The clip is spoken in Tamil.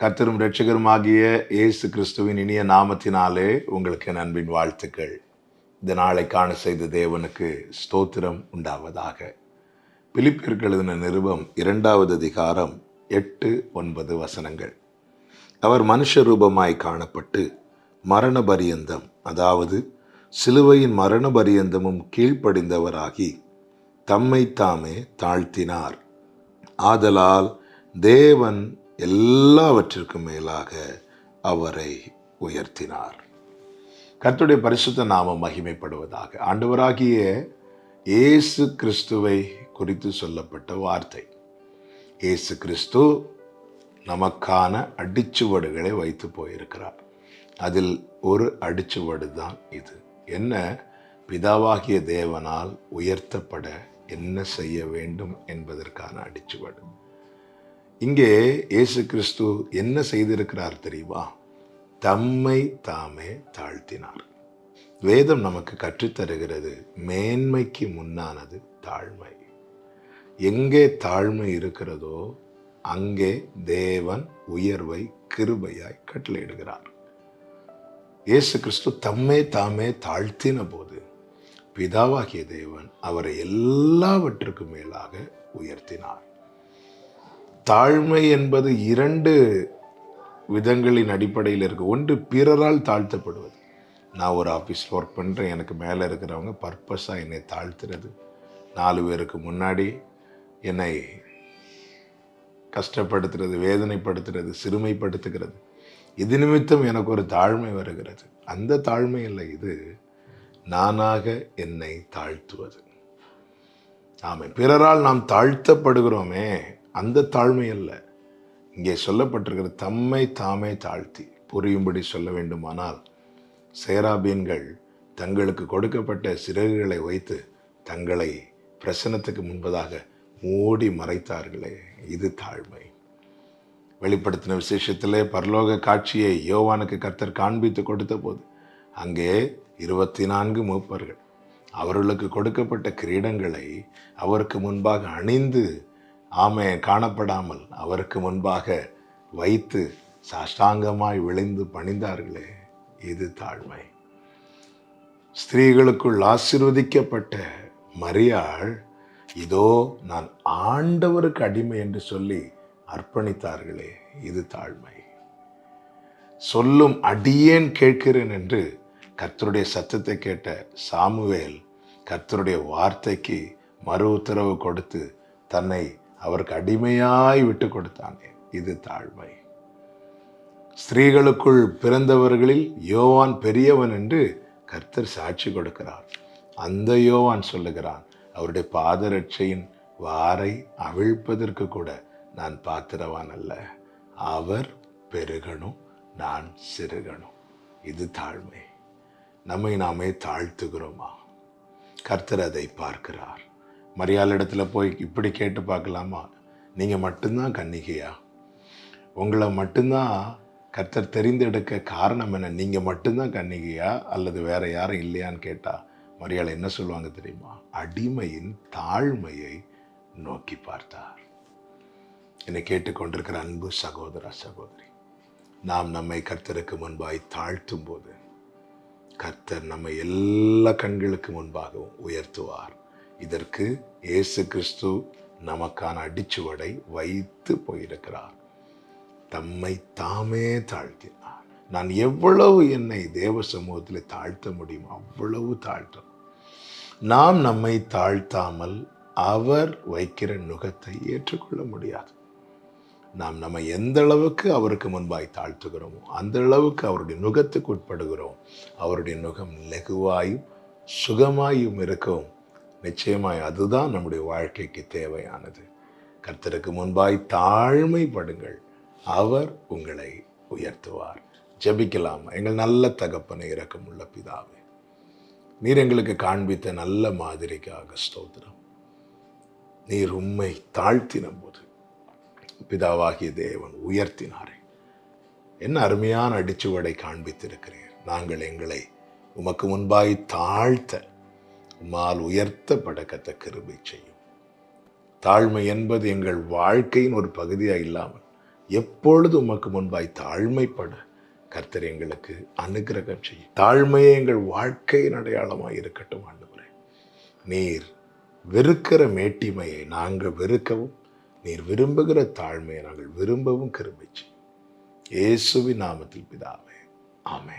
கத்தரும் ரட்சகரும் ஆகிய இயேசு கிறிஸ்துவின் இனிய நாமத்தினாலே உங்களுக்கு என் அன்பின் வாழ்த்துக்கள். இந்த நாளை காண செய்த தேவனுக்கு ஸ்தோத்திரம் உண்டாவதாக. பிலிப்பியர்கள் எழுதின நிருபம் இரண்டாவது அதிகாரம் எட்டு ஒன்பது வசனங்கள். அவர் மனுஷ ரூபமாய் காணப்பட்டு மரண பரியந்தம் அதாவது சிலுவையின் மரண பரியந்தமும் கீழ்ப்படிந்தவராகி தம்மை தாமே தாழ்த்தினார். ஆதலால் தேவன் எல்லாவற்றிற்கும் மேலாக அவரை உயர்த்தினார். கர்த்தருடைய பரிசுத்த நாமம் மகிமைப்படுவதாக. ஆண்டவராகிய இயேசு கிறிஸ்துவை குறித்து சொல்லப்பட்ட வார்த்தை. இயேசு கிறிஸ்து நமக்கான அடிச்சுவடுகளை வைத்து போயிருக்கிறார். அதில் ஒரு அடிச்சுவடு தான் இது. என்ன? பிதாவாகிய தேவனால் உயர்த்தப்பட என்ன செய்ய வேண்டும் என்பதற்கான அடிச்சுவடு. இங்கே இயேசு கிறிஸ்து என்ன செய்திருக்கிறார் தெரியுமா? தம்மை தாமே தாழ்த்தினார். வேதம் நமக்கு கற்றுத்தருகிறது மேன்மைக்கு முன்னானது தாழ்மை. எங்கே தாழ்மை இருக்கிறதோ அங்கே தேவன் உயர்வை கிருபையாய் கட்டளையிடுகிறார். இயேசு கிறிஸ்து தம்மை தாமே தாழ்த்தின போது பிதாவாகிய தேவன் அவரை எல்லாவற்றுக்கும் மேலாக உயர்த்தினார். தாழ்மை என்பது இரண்டு விதங்களின் அடிப்படையில் இருக்குது ஒன்று பிறரால் தாழ்த்தப்படுவது. நான் ஒரு ஆஃபீஸில் ஒர்க் பண்ணுறேன் எனக்கு மேலே இருக்கிறவங்க பர்பஸாக என்னை தாழ்த்துறது. நாலு பேருக்கு முன்னாடி என்னை கஷ்டப்படுத்துறது வேதனைப்படுத்துறது சிறுமைப்படுத்துகிறது. இது நிமித்தம் எனக்கு ஒரு தாழ்மை வருகிறது. அந்த தாழ்மை இல்லை இது. நானாக என்னை தாழ்த்துவது. ஆமாம் பிறரால் நாம் தாழ்த்தப்படுகிறோமே அந்த தாழ்மை அல்ல இங்கே சொல்லப்பட்டிருக்கிற தம்மை தாமே தாழ்த்தி புரியும்படி சொல்ல வேண்டுமானால் சேராபீன்கள் தங்களுக்கு கொடுக்கப்பட்ட சிறகுகளை வைத்து தங்களை பிரசனத்துக்கு முன்பதாக மூடி மறைத்தார்களே இது தாழ்மை. வெளிப்படுத்தின விசேஷத்திலே பரலோக காட்சியை யோவானுக்கு கர்த்தர் காண்பித்து கொடுத்த போது அங்கே இருபத்தி நான்கு மூப்பர்கள் அவர்களுக்கு கொடுக்கப்பட்ட கிரீடங்களை அவருக்கு முன்பாக அணிந்து ஆமை காணப்படாமல் அவருக்கு முன்பாக வைத்து சாஷ்டாங்கமாய் விளைந்து பணிந்தார்களே இது தாழ்மை. ஸ்திரீகளுக்குள் ஆசிர்வதிக்கப்பட்ட மரியாள் இதோ நான் ஆண்டவருக்கு அடிமை என்று சொல்லி அர்ப்பணித்தார்களே இது தாழ்மை. சொல்லும் அடியேன் கேட்கிறேன் என்று கர்த்தருடைய சத்தத்தை கேட்ட சாமுவேல் கர்த்தருடைய வார்த்தைக்கு மறு உத்தரவு கொடுத்து தன்னை அவருக்கு அடிமையாய் விட்டு கொடுத்தானே. இது தாழ்மை. ஸ்திரீகளுக்குள் பிறந்தவர்களில் யோவான் பெரியவன் என்று கர்த்தர் சாட்சி கொடுக்கிறார். அந்த யோவான் சொல்லுகிறான் அவருடைய பாதரட்சையின் வாரை அவிழ்ப்பதற்கு கூட நான் பாத்திரவான் அல்ல. அவர் பெருகணும் நான் சிறுகணும். இது தாழ்மை. நம்மை நாமே தாழ்த்துகிறோமா? கர்த்தர் அதை பார்க்கிறார். மரியாளிடத்துல போய் இப்படி கேட்டு பார்க்கலாமா? நீங்கள் மட்டும்தான் கன்னிகையா? உங்களை மட்டும்தான் கர்த்தர் தெரிந்தெடுக்க காரணம் என்ன? நீங்கள் மட்டும்தான் கன்னிகையா? அல்லது வேறு யாரும் இல்லையான்னு கேட்டால் மரியாதை என்ன சொல்லுவாங்க தெரியுமா? அடிமையின் தாழ்மையை நோக்கி பார்த்தார். என்னை கேட்டுக்கொண்டிருக்கிற அன்பு சகோதர சகோதரி நாம் நம்மை கர்த்தருக்கு முன்பாய் தாழ்த்தும் போது கர்த்தர் நம்மை எல்லா கண்களுக்கு முன்பாகவும் உயர்த்துவார். இதற்கு இயேசு கிறிஸ்து நமக்கான அடிச்சுவடை வைத்து போயிருக்கிறார். தம்மை தாமே தாழ்த்தினார். நான் எவ்வளவு என்னை தேவ சமூகத்தில் தாழ்த்த முடியுமோ அவ்வளவு தாழ்த்தும். நாம் நம்மை தாழ்த்தாமல் அவர் வைக்கிற நுகத்தை ஏற்றுக்கொள்ள முடியாது. நாம் நம்ம எந்த அளவுக்கு அவருக்கு முன்பாய் தாழ்த்துகிறோமோ அந்த அளவுக்கு அவருடைய நுகத்துக்கு உட்படுகிறோம். அவருடைய நுகம் லெகுவாயும் சுகமாயும் இருக்கும் நிச்சயமாய் அதுதான் நம்முடைய வாழ்க்கைக்கு தேவையானது. கர்த்தருக்கு முன்பாய் தாழ்மைப்படுங்கள். அவர் உங்களை உயர்த்துவார். ஜெபிக்கலாம். எங்கள் நல்ல தகப்பனை இறக்கமுள்ள பிதாவே. நீர் எங்களுக்கு காண்பித்த நல்ல மாதிரிக்காக ஸ்தோத்திரம். நீர் உம்மை தாழ்த்தின போது பிதாவாகிய தேவன் உயர்த்தினாரே. என்ன அருமையான அடிச்சுவடை காண்பித்திருக்கிறீர். நாங்கள் எங்களை உமக்கு முன்பாய் தாழ்த்த உம்மால் உயர்த்தப்பட கத்த கிருபை செய்யும். தாழ்மை என்பது எங்கள் வாழ்க்கையின் ஒரு பகுதியாக இல்லாமல் எப்பொழுது உமக்கு முன்பாய் தாழ்மைப்பட கர்த்தர் எங்களுக்கு அனுக்கிரகம் செய்யும். தாழ்மையே எங்கள் வாழ்க்கையின் அடையாளமாக இருக்கட்டும் ஆண்டவரே. நீர் வெறுக்கிற மேட்டிமையை நாங்கள் வெறுக்கவும் நீர் விரும்புகிற தாழ்மையை நாங்கள் விரும்பவும் கிருபிச்சு இயேசுவின் நாமத்தில் பிதாவே. ஆமே